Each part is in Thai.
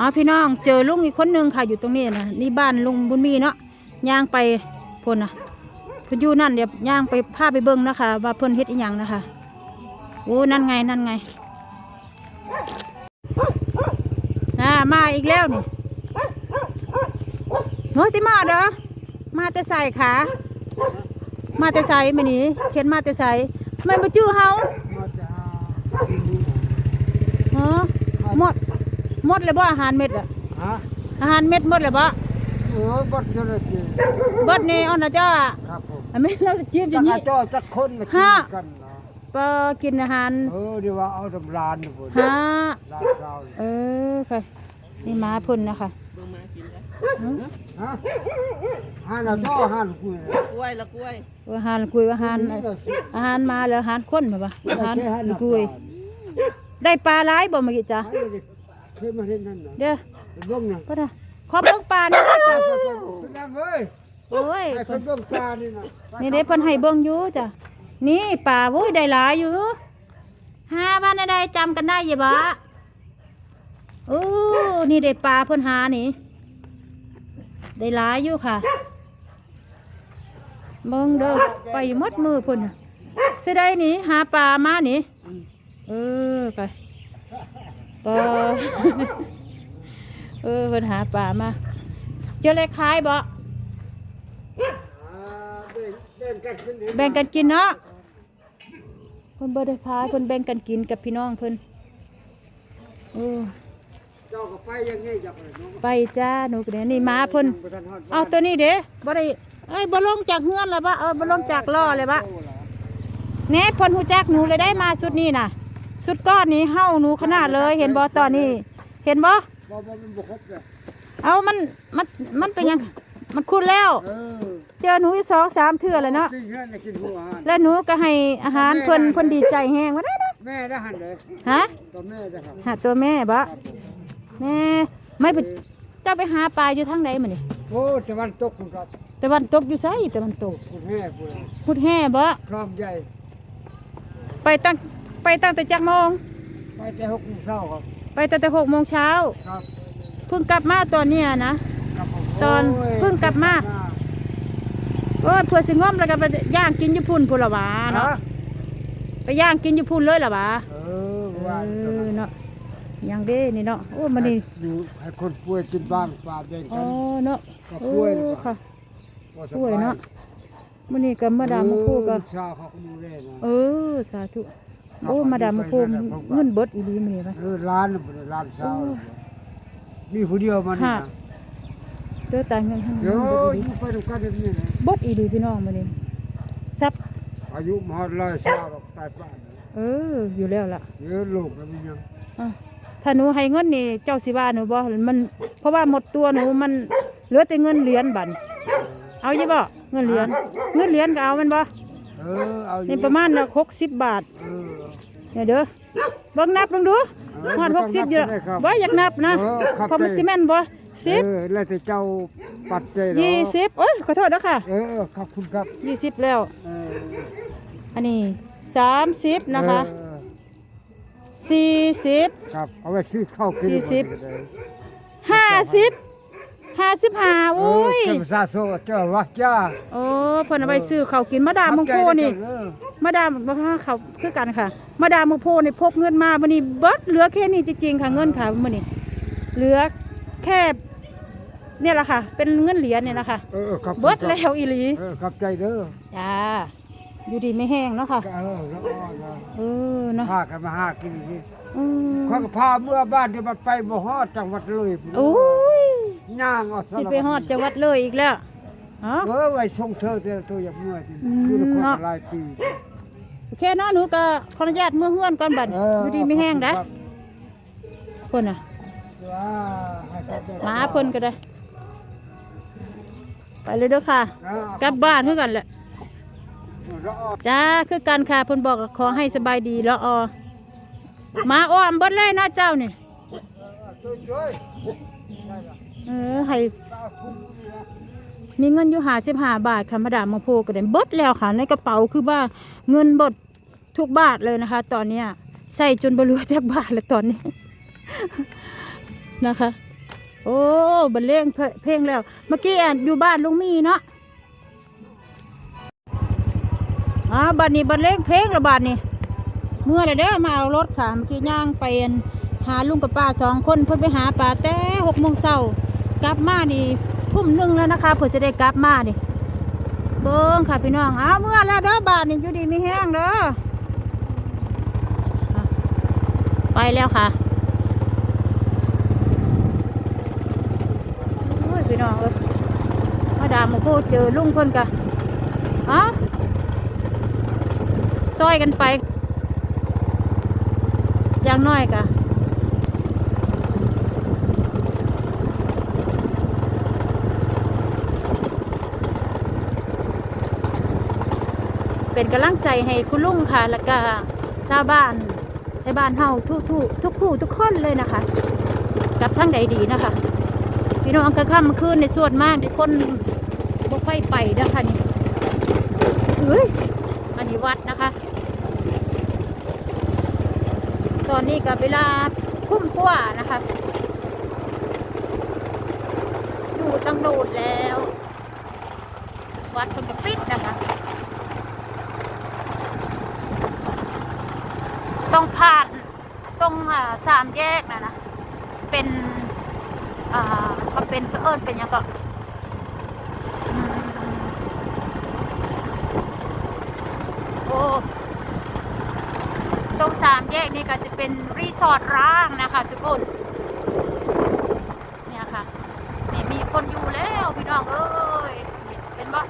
อ๋อพี่น้องเจอลุงอีกคนนึงค่ะอยู่ตรงนี้นะนี่บ้านลุงบุญมีเนาะย่างไปพ่นนะพนอยู่นั่นเดี๋ยวย่างไปพาไปเบิ่งนะคะว่าเพิ่นเฮ็ดอีหยังนะคะโอ้นั่นไงนั่นไงอ่ามาอีกแล้วนี่เฮ้ยติมาเด้อมาแต่ใส่ขามาแต่ใส่มื้อนี้เข็นมาแต่ใส่ทำไมมาจื้อเฮากินดู ฮะหมด หมดเลยบ่อาหารเม็ดอะฮะอาหารเม็ดหมดเลยบ่เออบัดเจริญจีเบิดนี่เอ่อนนะเจ้าอะครับผมอันนี้เราจีบอจัย่ากงอานี้จ้อจักคนมากิฮะ นกันนะปอกินอาหารเออเดี๋ยวว่าเอาตำรานนี่พุ่นฮะร้านเช้านี่เออค่ะนี่หมาเพุ่นนะคะฮะห้าหน้าจ้อห้าลูกคุยนะกล้วยละกล้วยอาหารคุยอาหารอาหารมาแล้วอาหารคนมาปะอาหารแค่ห้าหน้าคุยได้ปลาหลายบ่เมื่อกี้จ้ะไอ้เด็ก เคยมาเห็นนั่นนะเด้อไปเบิ่งนะพ่อนะขอเบิ่งปลาหนี่อยจ้ะพี่นางเอ้ยโอ้ยให้เพิ่เพิ่นนเบิ่งตานี่นะนี่เด้เพิ่นให้เบิ่งอยู่จ้ะนี่ปลาโอ้ยได้หลายอยู่หาบ้านใดๆจำกันได้อยู่บ่โอ้นี่ได้ปลาเพิ่นหานี่ ได้หลายอยู่ค่ะเบิ่งเด้อไปหมดมือเพิ่นน่ะสิได้หนี่หาปลามานี่เออไป ปลาเออเพิ่นหาปลามาเจอเลยขายบ่อ่าแบ่งแบ่งกันขึ้นเองแบ่งกันกินเนาะเพิ่นบ่ได้ขายเพิ่นแบ่งกันกินกับพี่น้องเพิ่นเออเจ้าก็ไปยังไงจักเลยเนาะไปจ้าหนูก็เนี่ยนี่มาเพิ่นบ่ทันฮอดบ้นเอาตัวนี้เด้บ่ได้เอ้ยบ่ลงจากเฮือนแล้วบ่เออบ่ลงจากล้อเลยบ่แหน่เพิ่นฮู้จักหนูเลยได้มาสุดนี้น่ะ สุดก้อนนี้เฮาหนูขนาดเลย เห็นบ่ตอนนี้ เห็นบ่บ่บ่มันบ่ครบเลยเอามันมันมันเป็นหยังมันคุ้นแล้ว เออเจอหนูอีกสองสามเทื่อแล้วเนาะกินเงินน่ะกินหัวอาหารแล้วหนูก็ให้อาหารเพิ่นเพิ่นดีใจแฮงว่าได้นะแม่ได้หันเลยฮะตัวแม่ได้ครับหาตัวแม่บ่ครับผมแน่ไม่ไปเจ้าไปหาปลาอยู่ทางไหนมื้อนี่โอ้ตะวันตกคุณครับตะวันตกอยู่ไสตะวันตกคุณแม่คุณพุดแห่บ่คลองใหญ่ไปตั้ง ไปตั้งแต่จักโมง ไปแต่หกโมงเช้าครับ ไปตั้งแต่หกโมงเช้า ครับ เพิ่งกลับมาตอนเนี้ยนะ ครับผมตอนโยเพิ่งกลับมา โอ้ยเพื่อสิงอมแล้วก็ไปย่างกินอยู่พุ่นพุ่นละหวาเนาะฮะไปย่างกินอยู่พุ่นเลยละหวาเออเอว่าอเนาะยังเด้นี่เนาะโอ้มันนี่อยู่ให้คนป่วยกินบ้างปลาแบ่งอ๋กัอน เนาะก็โอ้ป่วยเลยค่ะ บ่สป่วยบายเนาะ มันนี่ก็มาดามมาพูก็ ลูชาวเขาก็ดูแลนะเออสาธุ โอ้มาดามมาพูเงินเบิดอีหลีมื้อนี้ปะเออร้านน่ะบ่ได้ร้านเช้ามีผู้เดียวมันนี่ฮะนะเจอตายเงินให้เดี๋ยวเงินเบิดอีหลีอยู่ไปดูกันเดี๋ยวนี้นะเบิดอีหลีพี่น้องมื้อนี้ซับอายุมหาร้อยเช้าหรอกตายป่านเอออยู่แล้วล่ะเดี๋ยวลูกแล้วมันยังอะถ้าหนูให้เงินนี่เจ้าสิว่าหนูบ่มันเพราะว่าหมดตัวหนูมันเหลือแต่เงินเหรียญบัดเอาอยู่บ่เงินเหรียญเงินเหรียญก็เอามันบ่ เออเอาอยู่นี่ประมาณหกสิบบาทเออ เนี่ยเด้อเบิ่งนับเบิ่งดูเออฮอดบ่หต้อกงสิบนับอยู่ก็ได้ครับบ่อยากนับนะเออครับ เพราะมันได้สิแม่นบ่สิบเออแล้วแต่เจ้าปัดใจเนาะยี่สิบโอ้ยขอโทษเด้อค่ะเออขอบคุณครับยี่สิบแล้ว เอออันนี้สามสิบนะคะเออสี่สิบ ครับเอาไว้ซื้อข้าวกินยี่สิบก็ได้ห้าสิบ ห้าสิบห้าเอโอ้อยเจ้าซาโซเจ้าว่าจ้า โอ้เพิ่นเอาไปซื้อข้าวกินมาดามมงโคนี่เออมาดามมาพาเขาคือกันค่ะ มาดามมงโคนี่พกเงินมาวันนี้เบิดเหลือแค่นี้จริงๆค่ะเงินค่ะมื้อนี้เหลือแค่เนี่ยแหละค่ะ เป็นเงินเหรียญเนี่ยนะคะเออขอบคุณเบิดครับแล้วอีหลีเออขอบใจเด้อจ้าอยู่ดีไม่แห้งเนาะค่ะเออแล้วอ้อนะเออเนาะพากันมาหากินสิอืมข้อยก็พาเมื่อบ้านที่มันไปบ่ฮอดจังหวัดเลยพุ่นโอ้ ยย่างเอาสสิลับไปฮอดจังหวัดเลยอีกแล้วอ๋อเออไว้ส่งเธอเธอตัวอย่างเมื่อที่อืม อยู่ในคนเนาะหลายปี โอเคเนาะหนูก็ขออนุญาตเมื่อเฮือนก่อนบัดเอออยู่ดีไม่แห้งนะขอบคนน่ะคุณครับว่าให้ขอบใจหมาเพิ่นก็ได้ ไปเลยเด้อค่ะเออกลับบ้านคือกันแหละแล้วอ้อจ้าคือกันค่ะเพิ่นบอกว่าขอให้สบายดีแล้วออหมาอ้อมเบิดเลยเนาะเจ้านี่ช่วย เออให้มีเงินอยู่หาสิบห้าบาทค่ะมาดามมาโพก็ได้เบิดแล้วค่ะ ในกระเป๋าคือว่าเงินบดทุกบาทเลยนะคะ ตอนเนี้ยใส่จนบเหรัวจากบาทแล้วตอนนี้ นะคะ โอ้บรรเลงเพลงแล้ว เมื่อกี้อะอยู่บ้านลุงมีเนาะอ่าบัดนี้บรรเลงเพลงและบาดนี้เมื่อไรเด้อมาเอารถค่ะเมื่อกี้ย่างไปอั่นหาลุงกับป้าสองคนเพิ่นไปหาปลาแต่หกโมงเช้า กลับมานี่ทุ่มหนึ่งแล้วนะคะเพื่อจะได้กลับมานี่เบิ้งค่ะพี่น้องอ้าวเมื่อแล้วเด้อบาดนี้อยู่ดีไม่แห้งเด้อไปแล้วค่ะโอ้ยพี่น้องเอ้ยมาดามมาพูดเจอลุงเพิ่นกะฮะซอยกันไปอย่างน้อยกะ เป็นกำลังใจให้คุณลุงค่ะ แล้วก็ชาวบ้านในบ้านเฮาทุกทุกทุกผู้ทุกคนเลยนะคะ กับทั้งใดดีนะคะ พี่น้องกระค่ำเมื่อคืนในส่วนมากในคนบ่ค่อยไปนะคะนี่เฮ้ยอันนี้วัดนะคะ ตอนนี้กับเวลาคุ้มกว่านะคะอยู่ตั้งโดดแล้ว วัดคนกับปิดนะคะ ต้องผ่านตรงอ่าสามแยกนะนะ เป็นอ่าก็เป็นเอิญเป็นยังก็อืมโอ้ตรงสามแยกนี่ก็จะเป็นรีสอร์ทร้างนะคะทุกคนเนี่ยค่ะนี่มีคนอยู่แล้วพี่น้องเอ้ยเห็นบ่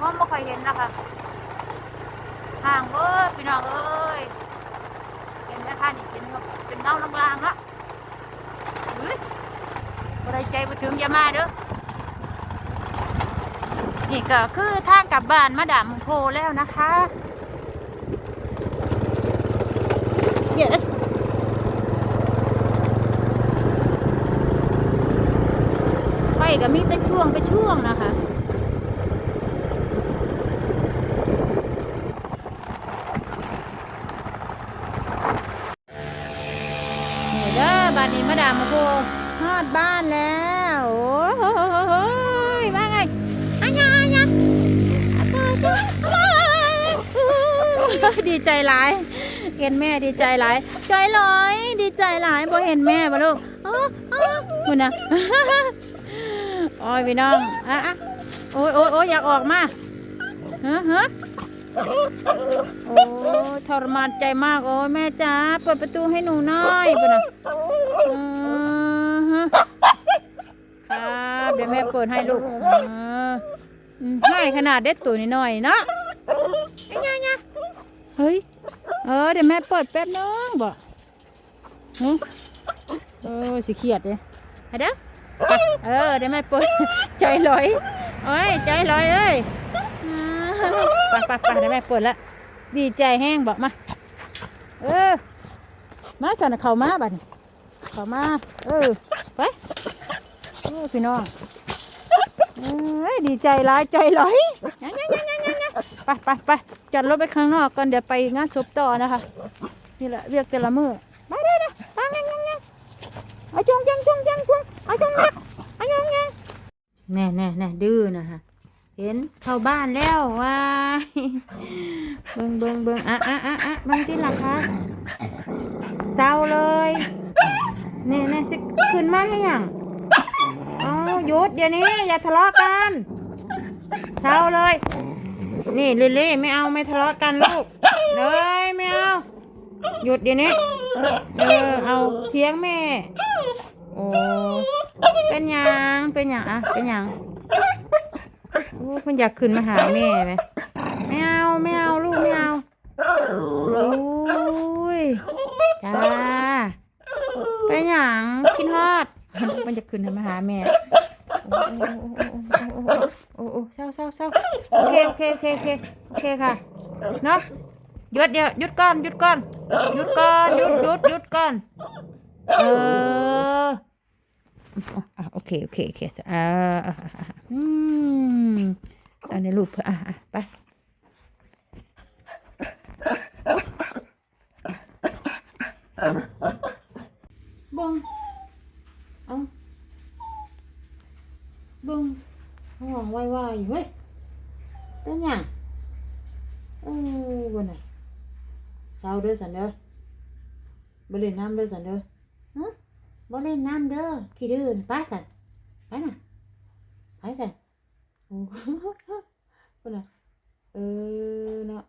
มองไม่ค่อยเห็นนะคะห่างเบิดพี่น้องเอ้ยเห็นไหมคะนี่ เป็นเงาลางๆละเฮ้ยบ่ได้ใจมาถึงยามาเด้อ นี่ก็คือทางกลับบ้านมาดามโพแล้วนะคะ yes ไฟก็มีเป็นช่วงเป็นช่วงนะคะ นี่ เด้อบ้านนี้มาดามมาโพฮอดบ้านแล้วโอ้โหว่าไงอันยาอันยาอาอันยาดีใจหลายเห็นแม่ดีใจหลายใจลอย ดีใจหลายพอเห็นแม่บ่ลูกอ๋ออ๋อคุณนะโอ้ยพี่น้องอะอะโอ้ยโอ้ยโอ้ยอยากออกมาฮะฮะ โอ้ทรมานใจมากโอ้แม่จ๋าเปิดประตูให้หนูหน่อยปะนะอือฮะครับเดี๋ยวแม่เปิดให้ลูกอ่าอืมให้ขนาดเด็ดตัวนิดหน่อยเนาะไอ้เนี่ยเนี่ยเฮ้ยเออเดี๋ยวแม่เปิดแป๊บนึงบ่ฮะเออสิเครียดเลยเด้อไปเออเดี๋ยวแม่เปิด ใจลอยโอ้ยใจลอยเอ้ย ไปไปไปเดี๋ยวแม่เปิดละดีใจแห้งบอกมา เออ มาสั่นเขามาบัดนี้เขามา เออ ไปเออพี่น้องเอ้ยดีใจหลายใจลอยยังยังยังยังยังไปไปไปจัดรถไปข้างนอกก่อนเดี๋ยวไปงานศพต่อนะคะ นี่แหละเรียกแต่ละมือไปเด้อเด้อไปยังยังยังเอาจงยังจงยังจงเอาจงยังเอายังยังแน่แน่แน่ดื้อนะฮะ เห็นเข้าบ้านแล้วว้าเบิงเบิงเบิงอะอะอะอะเบางที่ล่ะคะเศร้าเลยนี่นี่สิขึ้นมาให้ยังเอหยุดเดี๋ยวนี้อย่าทะเลาะกันเศร้าเลย นี่ลิลี่ไม่เอาไม่ทะเลาะกันลูกเลยไม่เอาหยุดเดี๋ยวนี้เออเอาเทียงแม่โอ้เป็นยังเป็นยังอะเป็นยัง โอ้คุณอยากขึ้นมาหาแม่ไหมไม่เอาไม่เอาลูกไม่เอาโอ้ยจ้าไปหยังคิดฮอด มันจะขึ้นมาหาแม่โอ้โอ้โอ้เศร้าเศร้าเศร้าโอเคโอเคโอเคโอเคโอเคค่ะเนาะหยุดเดี๋ยวหยุดก่อนหยุดก่อนหยุดก่อนหยุดหยุดหยุดก่อนเออ อเคโอเคโอเคอ่าอืมอันนี้รูปอะอะไปบงเอาบงห่วงวายวายเว้ยเป็นยังเออวันไหนเช้าเด้อสันเด้อบ่เล่นน้ำเด้อสันเด้อฮะบ่เล่นน้ำเด้อขี้ดื้อปสัน Phải nè Phải xem. Cô nè Ừ, nó